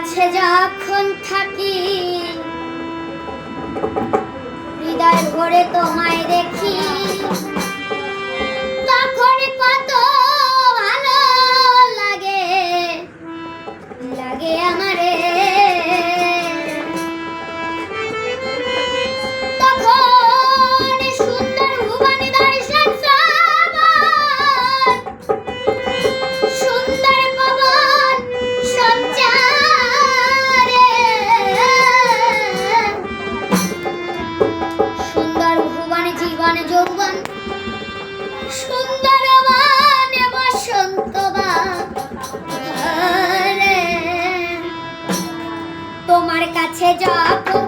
কাছে যখন থাকি হৃদয় ভরে তোমায় দেখি। সুন্দর বানে তোমার কাছে যখন